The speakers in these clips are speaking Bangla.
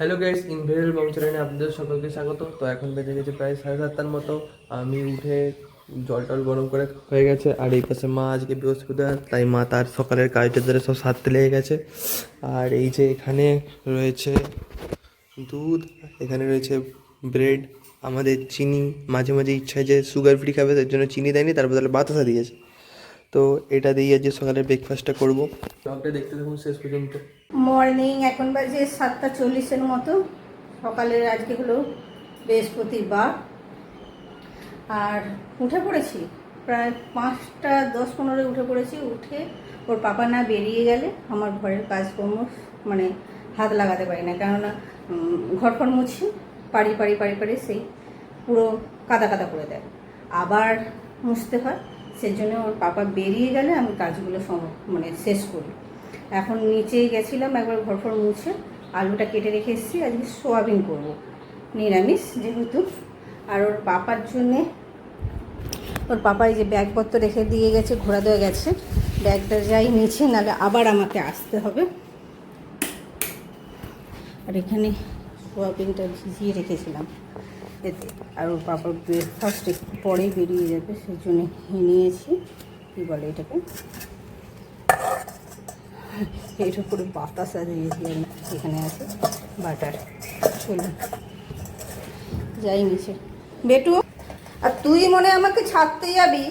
হ্যালো গাইস ইনভেরিয়াল বং চ্যানেলে আপনাদের সকলকে স্বাগত। তো এখন বেজে গেছে প্রায় সাড়ে সাতটার মতো। আমি উঠে জল টল গরম করে হয়ে গেছে, আর এই পাশে মা আজকে বৃহস্পতিবার, তাই মা তার সকালের কাজটা ধরে সব সারতে লেগে গেছে। আর এই যে এখানে রয়েছে দুধ, এখানে রয়েছে ব্রেড আমাদের চিনি, মাঝে মাঝে ইচ্ছা যে সুগার ফ্রি খাবে, তার জন্য চিনি দেয়নি, তার বদলে বাতাসা দিয়েছে। তো এটা দিয়ে আজকে সকালে ব্রেকফাস্টটা করব। ব্লগটা দেখতে থাকুন শেষ পর্যন্ত। মর্নিং এখন বাজে সাতটা চল্লিশের মতো। সকালের আজকে হলো বৃহস্পতিবার। আর উঠে পড়েছি। প্রায় পাঁচটা দশ পনেরো উঠে পড়েছি। উঠে ওর পাপা না বেরিয়ে গেলে আমার ঘরের কাজকর্ম মানে হাত লাগাতে পারি না। কেননা ঘর ফর মুছি পাড়ি পাড়ি পাড়ি পাড়ি সেই পুরো কাদা কাদা করে দেয়। আবার মুছতে হয়। সেজন্য ওর পাপা বেরিয়ে গেলে আমি কাজগুলো মানে শেষ করি। এখন নিচে গেছিলাম একবার ঘর ফর মুছে, আলুটা কেটে রেখে এসেছি, আজকে সোয়াবিন করব। নিরামিষ যেহেতু, আর ওর পাপার জন্যে, ওর পাপা এই যে ব্যাগপত্র রেখে দিয়ে গেছে, ঘোরা দেওয়া গেছে, ব্যাগটা যাই নিচে, নাহলে আবার আমাকে আসতে হবে। আর এখানে সোয়াবিনটা ভিজিয়ে রেখেছিলাম। এতে আর ওর পাপার ব্রেকফাস্ট একটু পরেই বেরিয়ে যাবে, সেই জন্য নিয়েছি। কী বলে এটাকে? এর উপরে বাতাসা দিয়েছি আমি। এখানে আছে বাটার। চলুন। যাই নিচে। বেটু, আর তুই মনে আমাকে ছাড়তে যাবি?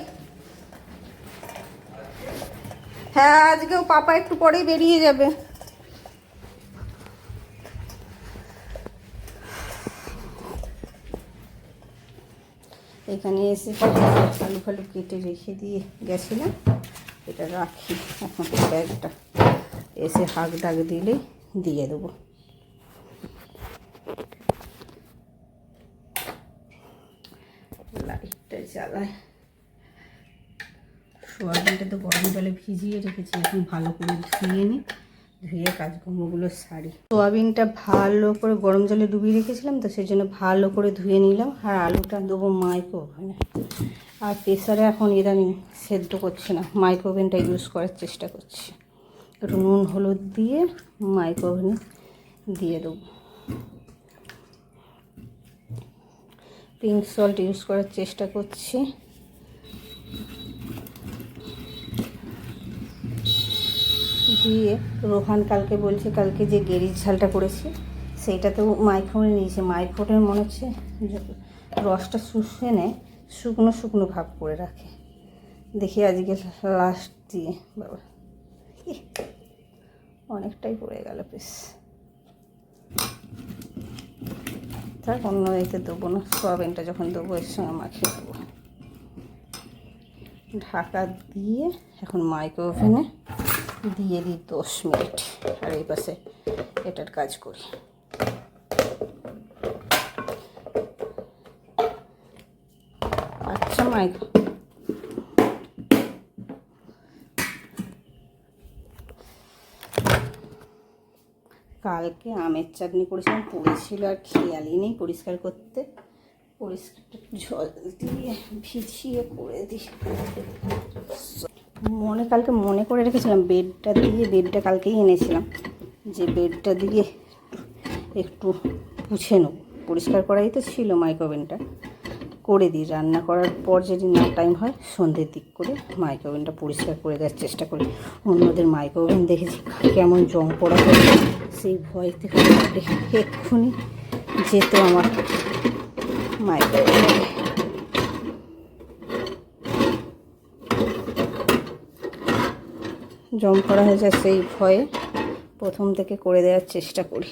হ্যাঁ আজকেও পাপা একটু পরেই বেরিয়ে যাবে। এখানে এসে আলু ফালু কেটে রেখে দিয়ে গেছিলাম। এটা রাখি, এখন ব্যাগটা এসে হাঁক ডাক দিলেই দিয়ে দেবো। লাইটটা জ্বালায়। সোয়াবিনটা তো গরম জলে ভিজিয়ে রেখেছি, এখন ভালো করে ধুয়ে নিই। ধুয়ে কাজকর্মগুলো সারি। সোয়াবিনটা ভালো করে গরম জলে ডুবিয়ে রেখেছিলাম তো সেই জন্য ভালো করে ধুয়ে নিলাম আর আলুটা দেবো মাইক্রো ওভেনে। আর প্রেসারে এখন ইদানিং সেদ্ধ করছে না, মাইক্রো ওভেনটা ইউজ করার চেষ্টা করছি। একটু নুন, হলুদ দিয়ে মাইক্রো ওভেনে দিয়ে দেবো। পিঙ্ক সল্ট ইউজ করার চেষ্টা করছি। দিয়ে রোহান কালকে বলছে, কালকে যে গেরির ঝালটা করেছি, সেইটাতেও মাইক্রোনে নিয়েছে। মাইক্রোনে মনে হচ্ছে রসটা শুষে নেয় শুকনো শুকনো ভাব করে রাখে। দেখি আজকে লাস্ট দিয়ে, বাবা। অনেকটাই পড়ে গেল পিস থাক, অন্য এতে দেবো না, সোয়াবিনটা যখন দেবো, এর সঙ্গে মাখিয়ে দেবো। ঢাকা দিয়ে এখন মাইক্রো ওভেনে দিয়ে দিই দশ মিনিট। আর এই পাশে এটার কাজ করি। আচ্ছা মাইক্রো কালকে আমের চাটনি করেছিলাম, পড়েছিল আর খেয়ালই নেই পরিষ্কার করতে। জল দিয়ে ভিজিয়ে করে দিই। মনে, কালকে মনে করে রেখেছিলাম বেডটা দিয়ে, বেডটা কালকেই এনেছিলাম। যে বেডটা দিয়ে একটু পুছে নেব। পরিষ্কার করাই তো ছিল মাইক্রোওভেনটা করে দিই। রান্না করার পর যদি না টাইম হয়, সন্ধ্যের দিক করে মাইক্রোওভেনটা পরিষ্কার করে দেওয়ার চেষ্টা করি। অন্যদের মাইক্রোওভেন দেখেছি, কেমন জং পড়া সেই ভয় থেকে এক্ষুনি যেত আমার মাইক্রোওভেন জম করা হয়ে যায় সেই ভয়ে প্রথম থেকে করে দেওয়ার চেষ্টা করি।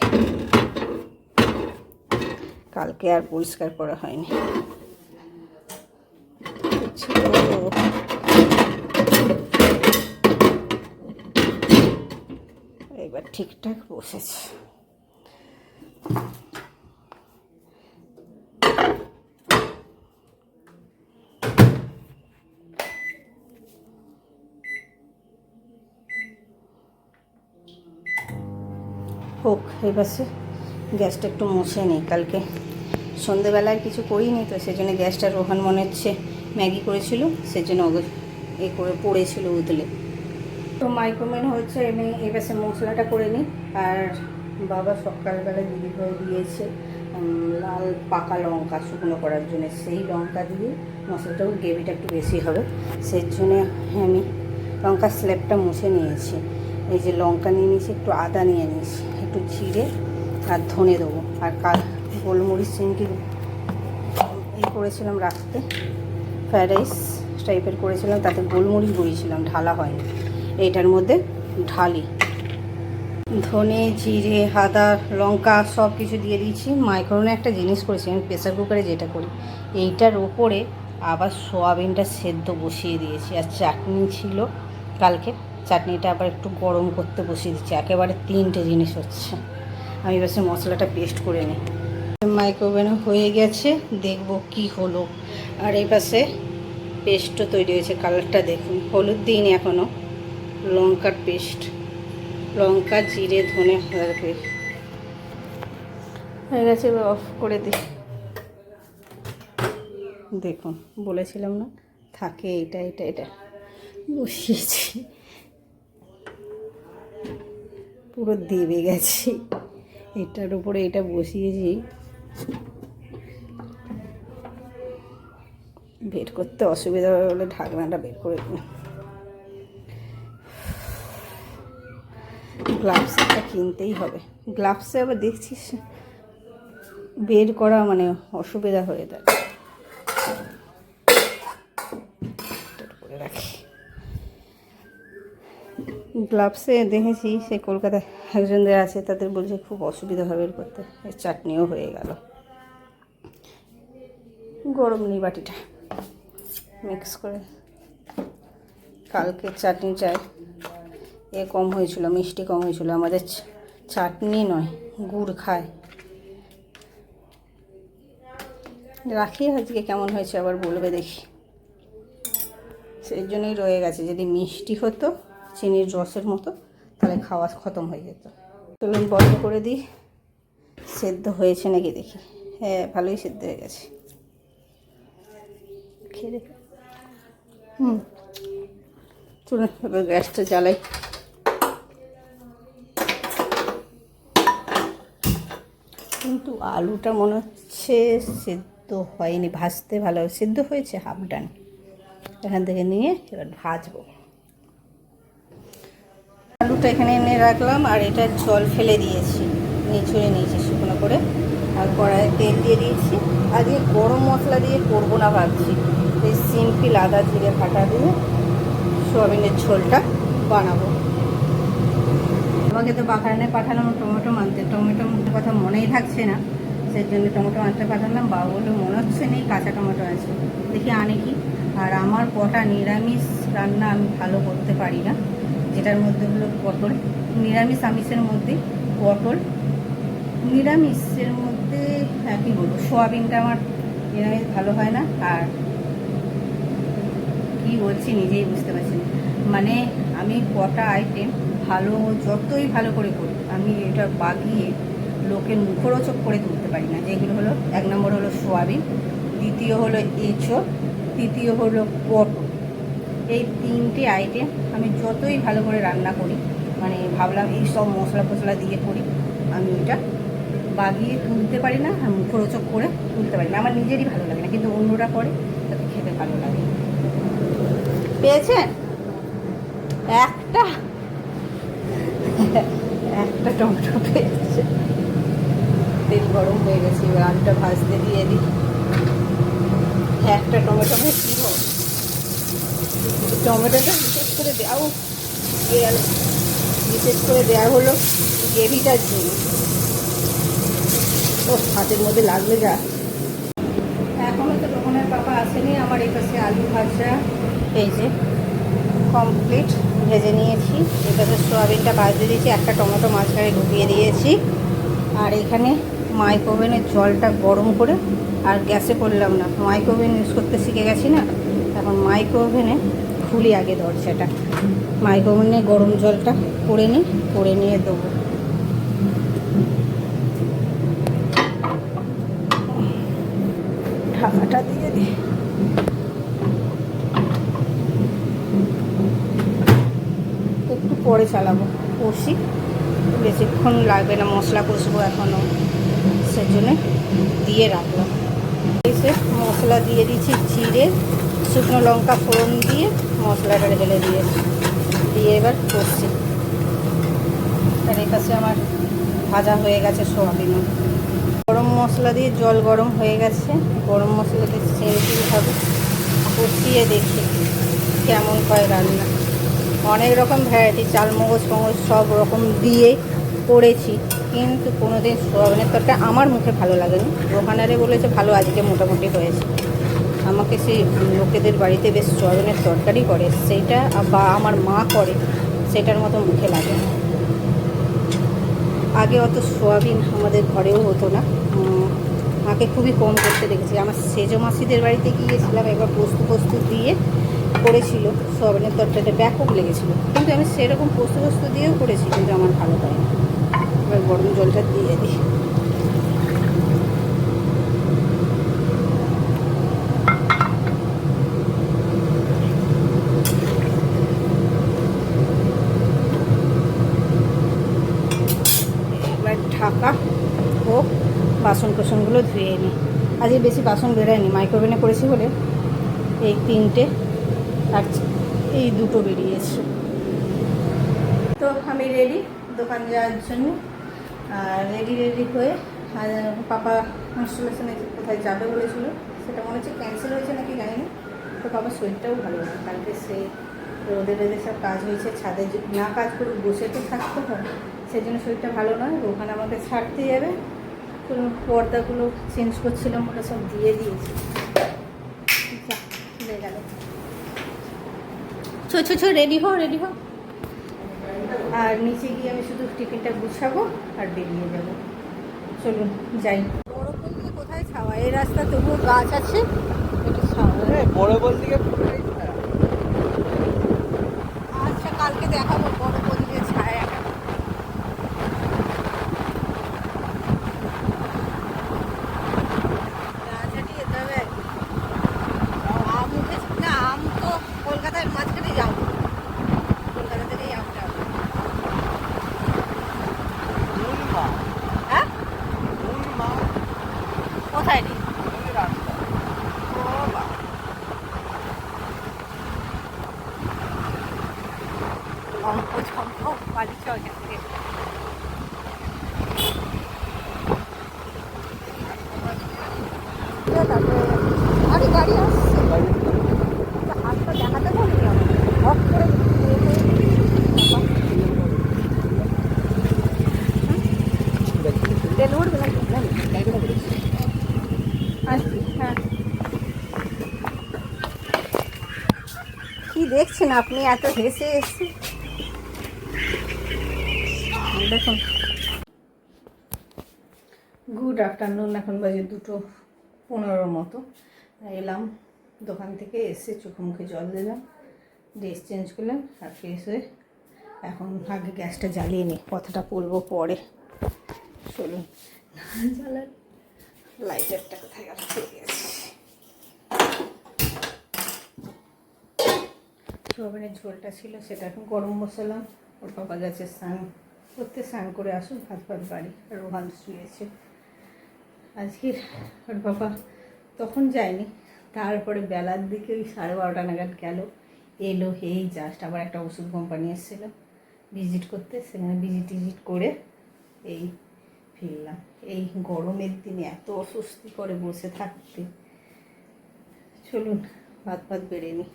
কালকে আর পরিষ্কার করা হয়নি। এবার ঠিকঠাক বসেছে। হোক এবারে গ্যাসটা একটু মুছে নিই কালকে। সন্ধেবেলায় কিছু করিনি তো, সেজন্য গ্যাসটা রোহান মনে হচ্ছে ম্যাগি করেছিল, সেজন্য এ করে পড়েছিল উতলে। তো মাইক্রোমেন হচ্ছে আমি এবারে মশলাটা করে নিই। আর বাবা সকালবেলা দিদি হয়ে দিয়েছে লাল পাকা লঙ্কা শুকনো করার জন্য। সেই লঙ্কা দিয়ে মশলাটাও গ্রেভিটা একটু বেশি হবে সেই জন্য আমি লঙ্কার স্ল্যাবটা মুছে নিয়েছি। এই যে লঙ্কা নিয়ে নিয়েছি, একটু আদা নিয়ে নিয়েছি। একটু জিরে আর ধনে দেবো। আর কাল গোলমরিচ চিংকি এই করেছিলাম রাখতে ফ্রায়েড রাইস টাইপের করেছিলাম, তাতে গোলমরিচ বইয়েছিলাম ঢালা হয়নি। এইটার মধ্যে ঢালি, ধনে, জিরে, আদা, লঙ্কা সব কিছু দিয়ে দিয়েছি। মাইক্রোনে একটা জিনিস করেছি, আমি প্রেসার কুকারে যেটা করি, এইটার ওপরে আবার সোয়াবিনটা সেদ্ধ বসিয়ে দিয়েছি। আর চাটনি ছিল কালকে চাটনিটা আবার একটু গরম করতে বসিয়ে দিচ্ছি। একেবারে তিনটে জিনিস হচ্ছে। আমি বেশি মশলাটা পেস্ট করে নিই। মাইক্রোওভেনে হয়ে গেছে, দেখব কি হলো। আর এই পাশে পেস্টও তৈরি হয়েছে কালারটা দেখুন। হলুদ দিইনি এখনও লঙ্কার পেস্ট লঙ্কা, জিরে, ধনে হয়ে গেছে, এবার অফ করে দিই। দেখুন, বলেছিলাম না? থাকে এটা এটা এটা। বসিয়েছি। পুরো দেবে গেছি। এটার উপরে এটা বসিয়েছি। বের করতে অসুবিধা হবে বলে ঢাকনাটা বের করে দিই গ্লাভস একটা কিনতেই হবে। গ্লাভসে আবার দেখছিস, বের করা মানে অসুবিধা হয়ে যায় এটার উপরে রাখি গ্লাভসে দেখেছি, সে কলকাতায় একজনদের আছে, তাদের বলছে খুব অসুবিধা হবে করতে। চাটনিও হয়ে গেল। গরম নেই বাটিটা মিক্স করে। কালকে চাটনি চাই। এ কম হয়েছিল, মিষ্টি কম হয়েছিল। আমাদের চাটনি নয়, গুড় খায়। রাখি আজকে কেমন হয়েছে আবার বলবে দেখি। সেই জন্যই রয়ে গেছে, যদি মিষ্টি হতো চিনির রসের মতো, তাহলে খাওয়া খতম হয়ে যেত। চলুন বন্ধ করে দিই। সেদ্ধ হয়েছে নাকি দেখি। হ্যাঁ ভালোই সেদ্ধ হয়ে গেছে। খেয়ে হুম। চলুন, এবার গ্যাসটা জ্বালাই। কিন্তু আলুটা মনে হচ্ছে সেদ্ধ হয়নি, ভাজতে ভালো সেদ্ধ হয়েছে, হাফ ডান। এখান থেকে নিয়ে এবার ভাজবো। আলুটা এখানে এনে রাখলাম আর এটা জল ফেলে দিয়েছি। নিচুড়ে নিয়েছি শুকনো করে। আর কড়াইয়ে তেল দিয়ে দিয়েছি। আজকে গরম মশলা দিয়ে করব না ভাবছি। এই সিম্পল আদা জিরে ফাটা দিয়ে সোয়াবিনের ঝোলটা বানাবো। আমাকে তো বাগানে পাঠালাম, টমেটো আনতে টমেটো কথা মনেই থাকছে না। সেই জন্য টমেটো আনতে পাঠালাম। বাবা বলল, মনে হচ্ছে নেই কাঁচা টমেটো আছে। দেখি আনে কি। আর আমার কটা নিরামিষ রান্না আমি ভালো করতে পারি না। যেটার মধ্যে হলো পটল, নিরামিষ আমিষের মধ্যে পটল, নিরামিষের মধ্যে হ্যাঁ কী বলব, সোয়াবিনটা আমার নিরামিষ ভালো হয় না, আর কি বলছি নিজেই বুঝতে পারছি মানে আমি কটা আইটেম ভালো, যতই ভালো করে করি, আমি এটা বাগিয়ে লোকের মুখরোচক করে তুলতে পারি না। যেগুলো হলো, এক নম্বর হলো সোয়াবিন, দ্বিতীয় হলো এঁচড় তৃতীয় হলো পটল। এই তিনটে আইটেম আমি যতই ভালো করে রান্না করি মানে ভাবলাম এই সব মশলা ফসলা দিয়ে করি, আমি ওইটা বাগিয়ে তুলতে পারি না আর মুখরোচক করে তুলতে পারি না। আমার নিজেরই ভালো লাগে না, কিন্তু অন্যরা করে, তাতে খেতে ভালো লাগে। পেয়েছেন? একটা? একটা টমেটো পেয়েছে। তেল গরম হয়ে গেছে, এবার আলুটা ভাজতে দিয়ে দিই। একটা টমেটো কী হবে টমেটোটা বিশেষ করে দেওয়াও দিয়ে গেল বিশেষ করে দেওয়া হলো গ্রেভিটার জন্য। ও হাতের মধ্যে লাগলে যা। এখনও তো রোহনের পাপা আসেনি আমার এই পাশে আলু ভাজা। এই যে কমপ্লিট ভেজে নিয়েছি। এই পাশে সোয়াবিনটা ভাজতে দিয়েছি একটা টমেটো মাঝখানে ঢুকিয়ে দিয়েছি। আর এখানে মাইক্রোওভেনের জলটা গরম করে আর গ্যাসে করলাম না। মাইক্রোওভেন ইউজ করতে শিখে গেছি না? এখন মাইক্রোওভেনে খুলি আগে দরজাটা। মাইক্রোওভেনে গরম জলটা করে নিই করে নিয়ে দেবো। ঢাকাটা দিয়ে দিই একটু পরে চালাবো, কষি। বেশিক্ষণ লাগবে না, মশলা কষবো এখনও সেজন্য দিয়ে রাখলাম। এসে মশলা দিয়ে দিচ্ছি জিরে শুকনো লঙ্কা ফোড়ন দিয়ে মশলাটা ঢেলে দিয়েছি দিয়ে এবার করছি আর এই পাশে আমার ভাজা হয়ে গেছে সোয়াবিনও গরম মশলা দিয়ে জল গরম হয়ে গেছে। গরম মশলা দিয়ে হবে। কষিয়ে দেখি কেমন হয় রান্না। অনেক রকম ভ্যারাইটি চাল মগজ সব রকম দিয়ে করেছি। কিন্তু কোনো দিন সোয়াবিনের তরকারি আমার মুখে ভালো লাগেনি। দোকানারে বলেছে, ভালো আজকে মোটামুটি হয়েছে। আমাকে সেই লোকেদের বাড়িতে বেশ সোয়াবিনের তরকারি করে, সেইটা বা আমার মা করে, সেটার মতো মুখে লাগে আগে অত সোয়াবিন আমাদের ঘরেও হতো না। মাকে খুবই কম করতে দেখেছি। আমার সেজো মাসিদের বাড়িতে গিয়েছিলাম, একবার পোস্ত পোস্ত দিয়ে করেছিল সোয়াবিনের তরকারিটা, ব্যাপক লেগেছিল। কিন্তু আমি সেরকম পোস্ত পোস্ত দিয়েও করেছি, কিন্তু আমার ভালো হয় এবার গরম জলটা দিয়ে দিই এবার ঢাকা হোক বাসন কোসনগুলো ধুয়ে নিই আজকে বেশি বাসন বেরোয়নি মাইক্রোওভেনে করেছি বলে এই তিনটে আর এই দুটো বেরিয়েছে। তো আমি রেডি দোকান যাওয়ার জন্য। আর রেডি রেডি হয়ে পাপা কনস্টেলেশনে কোথায় যাবে বলেছিল, সেটা মনে হচ্ছে ক্যান্সেল হয়েছে নাকি জানি না। তো বাবার শরীরটাও ভালো না, কালকে সে রোদে রোদে সব কাজ হয়েছে, ছাদে না কাজ করে বসে তো থাকতে হয় সেই জন্য শরীরটা ভালো নয়, ওখানে আমাকে ছাড়তে যাবে। পর্দাগুলো চেঞ্জ করছিলাম ওটা সব দিয়ে দিয়েছি। চলে গেল। ছো ছো ছো রেডি হও রেডি হও। আর নিচে গিয়ে আমি শুধু টিফিনটা গুছাবো আর বেরিয়ে যাব। চলুন যাই। বড় বলতে কোথায় ছাওয়া? এই রাস্তা তবুও গাছ আছে। একটু ছাওয়া। বড় বলতে আচ্ছা কালকে দেখাবো বড় বলতে ছায়াটা রাজহাটি যেতে হবে একদিন। আম উঠেছে না আম তো কলকাতায় মাঝখানে যাব কলকাতা থেকেই আমটা হবে। হ্যাঁ কোথায় নেই ও বাবা। লম্প ঝম্প বাড়ি চল তারপরে আরে গাড়ি আসছে হাতটা দেখাতে পারবি হট করে কি দেখছেন আপনি? এত হেসে এসে দেখুন। গুড আফটারনুন এখন বাজে দুটো পনেরোর মতো। এলাম দোকান থেকে এসে চোখে মুখে জল দিলাম ড্রেস চেঞ্জ করলাম, আর ফ্রেশ হয়ে এখন আগে গ্যাসটা জ্বালিয়ে নিই, কথাটা বলব পরে। চলুন জ্বালান লাইটারটা কোথায় গেল গেছি। সোয়াবিনের ঝোলটা ছিল, সেটা এখন গরম বসালাম, ওর বাবা গেছে স্নান করতে স্নান করে আসুন ভাত ভাত বাড়ি রোহান শুয়েছে। আজকে ওর বাবা তখন যায়নি, তারপরে বেলার দিকে ওই সাড়ে বারোটা নাগাদ গেল, এলো, এই জাস্ট আবার একটা ওষুধ কোম্পানি এসেছিল ভিজিট করতে, সেখানে ভিজিট টিজিট করে এই ফিরলাম। এই গরমের দিনে এত অস্বস্তি করে বসে থাকতে। চলুন ভাত ভাত বেড়ে নিই।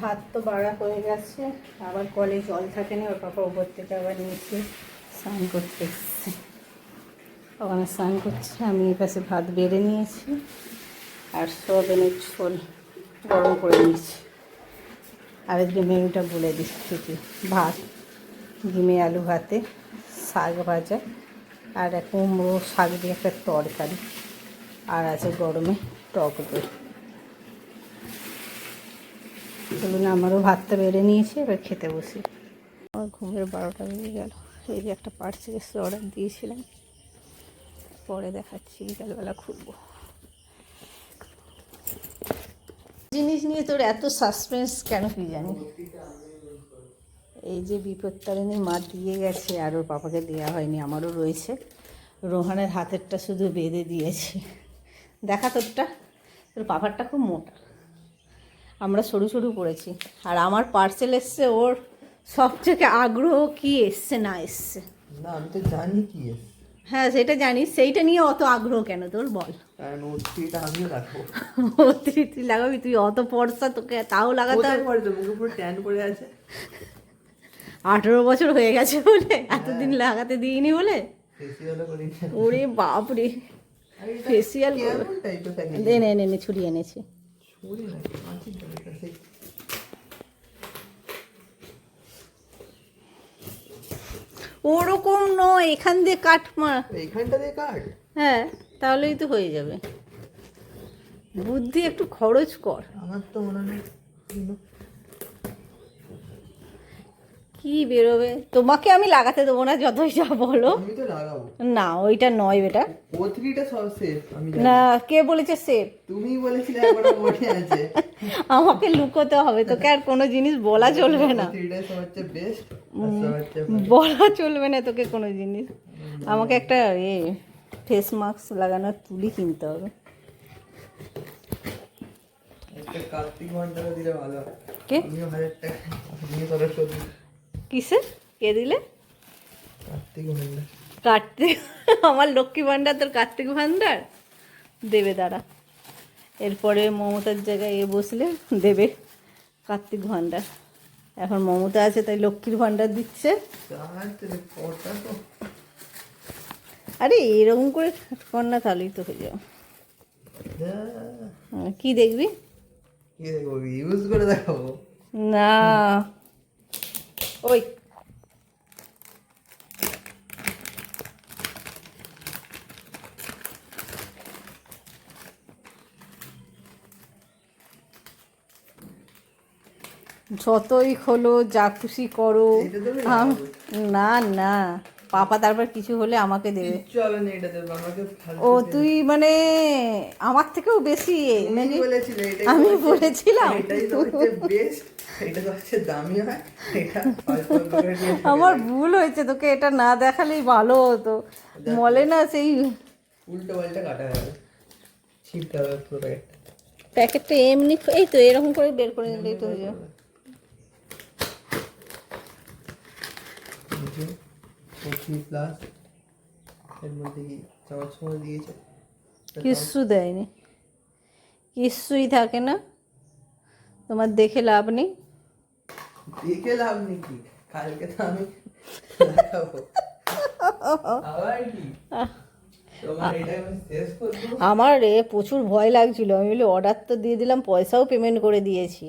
ভাত তো বাড়া হয়ে গেছে। আবার কলে জল থাকে না, ওর পাপা উপর থেকে আবার নিচে স্নান করতে এসছে। ওখানে স্নান করছে, আমি এই পাশে ভাত বেড়ে নিয়েছি, আর সোয়াবিনের ঝোল গরম করে নিয়েছি। আর আজকে মেনুটা বলে দিচ্ছি কি ভাত, ডিমে আলু ভাতে, শাক ভাজা, আর কুমড়ো শাক দিয়ে একটা তরকারি, আর আছে গরমে টক দই। চলুন আমারও ভাতটা বেড়ে নিয়েছি, এবার খেতে বসি। আমার ঘুমের বারোটা বেজে গেল। এই যে একটা পার্সেল অর্ডার দিয়েছিলাম। পরে দেখাচ্ছি, বিকালবেলা খুলবো। জিনিস নিয়ে তোর এত সাসপেন্স কেন কি জানি? এই যে বিপত্তারিণী মা দিয়ে গেছে, আর ওর পাপাকে দেওয়া হয়নি, আমারও রয়েছে। রোহানের হাতেরটা শুধু বেঁধে দিয়েছে। দেখা তোরটা, তোর পাপারটা খুব মোটা। আমরা সরু সরু পড়েছি আর আমার পার্সেল এসছে ওর সব থেকে আগ্রহ কি এসছে না এসছে? না আমি তো জানি কি হ্যাঁ সেটা জানিস সেইটা নিয়ে অত আগ্রহ কেন? তোর বল। তুই তুই লাগাবি? তুই অত পরসা তোকে তাও লাগাতে হবে? আছে। আঠেরো বছর হয়ে গেছে বলে। এতদিন লাগাতে দিইনি বলে? ওরে বাপরে। ফেসিয়াল এনে এনে ছুরি এনেছি। ছুরি নাকি মাছির দলের কাছে ওরকম নয় এখান দিয়ে কাট মার এইখানটা দিয়ে কাট। হ্যাঁ তাহলেই তো হয়ে যাবে। বুদ্ধি একটু খরচ কর। আমার তো মনে হয় না। কি বেরোবে? তোমাকে আমি লাগাতে দেবো না যতই যা বলো। না ওইটা নয় বেটা। সব সেফ না কে বলেছে সেফ তুমি বলেছিলে আছে। আমাকে লুকোতে হবে তোকে আর কোনো জিনিস বলা চলবে না। বেস্ট বলা চলবে না তোকে কোনো জিনিস। আমাকে একটা এ ফেস মাস্ক লাগানোর তুলি কিনতে হবে। কার্তিক ভান্ডারে দিলে ভালো কে? কিসে? কে দিলে? কার্তিক ভান্ডার। কার্তিক আমার লক্ষ্মী ভাণ্ডার তোর কার্তিক ভাণ্ডার দেবে দাঁড়া। এরপরে মমতার জায়গায় এ বসলে দেবে কার্তিক ভাণ্ডার এখন মমতা আছে তাই লক্ষ্মীর ভাণ্ডার দিচ্ছে। আরে এরকম করে কর না তাহলেই তো হয়ে যাবে যা। হ্যাঁ, কি দেখবি ইউজ করে দেখাবো? না। ওই। যতই খোলো যা খুশি করো। না? না পাপা তারপর কিছু হলে আমাকে দেবে। ও তুই মানে আমার থেকেও বেশি মানে আমি বলেছিলাম। এটা হচ্ছে দামি হয়। এটা আমার ভুল হয়েছে তোকে এটা না দেখালেই ভালো হতো। মলে না সেই উল্টো পাল্টা কাটা যাবে। ছিটতে হবে পুরো প্যাকেটটা প্যাকেটটা এমনি এই তো এরকম করে বের করে নিলেই তো হয়ে যাবে প্লাস এর মধ্যে কি চাওয়ার সময় দিয়েছে? কিচ্ছু দেয়নি। কিচ্ছুই থাকে না। তোমার দেখে লাভ নেই। দেখে লাভ নেই কি কালকে তো আমি আবার কি? আমার রে প্রচুর ভয় লাগছিল। আমি বলি অর্ডার তো দিয়ে দিলাম পয়সাও পেমেন্ট করে দিয়েছি।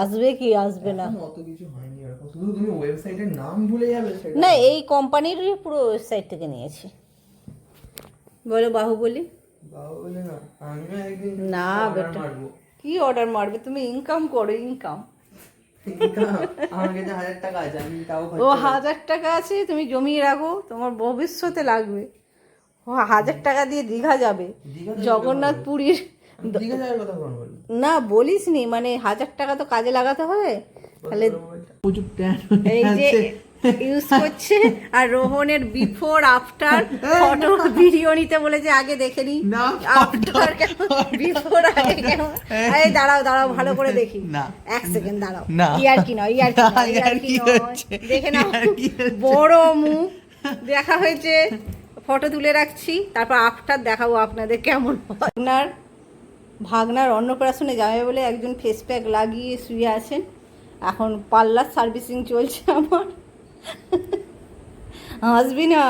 আসবে কি আসবে না? এখন অত কিছু হয়নি এরকম। শুধু তুমি ওয়েবসাইটের নাম ভুলে যাবে সেটা। না এই কোম্পানিরই পুরো ওয়েবসাইট থেকে নিয়েছি। বলো বাহুবলি। না বেটা। কি অর্ডার মারবে? তুমি ইনকাম করো ইনকাম ও হাজার টাকা আছে তুমি জমিয়ে রাখো তোমার ভবিষ্যতে লাগবে। ও হাজার টাকা দিয়ে দীঘা যাবে জগন্নাথ পুরীর না বলিস নি মানে হাজার টাকা তো কাজে লাগাতে হবে তাহলে এই যে ইউজ করছে। আর রোহনের বিফোর আফটার ফটো ভিডিও নিতে বলেছে আগে দেখে নি। আফটার বিফোর আগে কেমন এই দাঁড়াও দাঁড়াও ভালো করে দেখি। না। এক সেকেন্ড দাঁড়াও। ইয়ার কি নয় ইয়ার কি ইয়ার কি দেখে নাও? বড় মুখ দেখা হয়েছে। ফটো তুলে রাখছি। তারপর আফটার দেখাবো আপনাদের কেমন। ভাগনার ভাগনার অন্নপ্রাশনে যাবে বলে একজন ফেস প্যাক লাগিয়ে শুয়ে আছেন। এখন পার্লার সার্ভিসিং চলছে আমার। হাসবি না